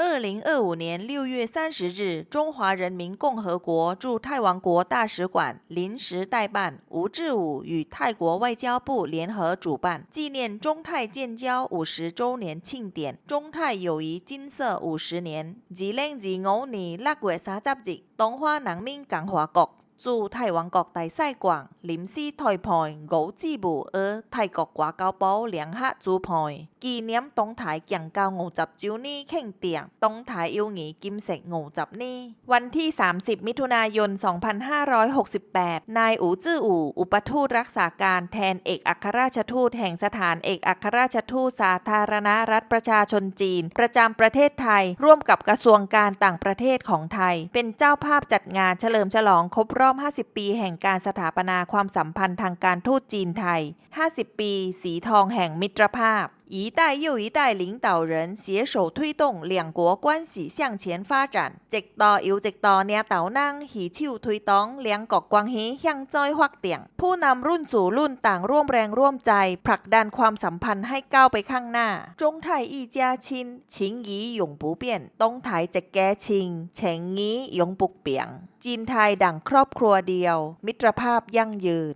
二零二五年六月三十日，中华人民共和国驻泰王国大使馆临时代办吴志武与泰国外交部联合主办，纪念中泰建交五十周年庆典，中泰友谊金色五十年。二零二五年六月三十日，东华人民共和国驻泰王国大使馆临时代办吴志武而泰国外交部联合主办，纪念东泰建交五十周年庆典东泰友谊金色五十年วันที่ 30 มิถุนายน 2568 นายอูจื้ออู่ อุปทูตรักษาการแทนเอกอัครราชทูตแห่งสถานเอกอัครราชทูตสาธารณรัฐประชาชนจีน ประจำประเทศไทย ร่วมกับกระทรวงการต่างประเทศของไทย เป็นเจ้าภาพจัดงานเฉลิมฉลองครบรอบ อบอบ 50 ปีแห่งการสถาปนาความสัมพันธ์ทางการทูตจีนไทย 50 ปี สีทองแห่งมิตรภาพ 一代又一代领导人携手推动两国关系向前发展，一代又一代领导人携手推动两国关系向再发展。ผู้นำรุ่นสู่รุ่นต่างร่วมแรงร่วมใจ ผลักดันความสัมพันธ์ให้ก้าวไปข้างหน้า中泰一家亲情谊永不变东台一家亲情谊永不变จีนไทยดั่งครอบครัวเดียว มิตรภาพยั่งยืน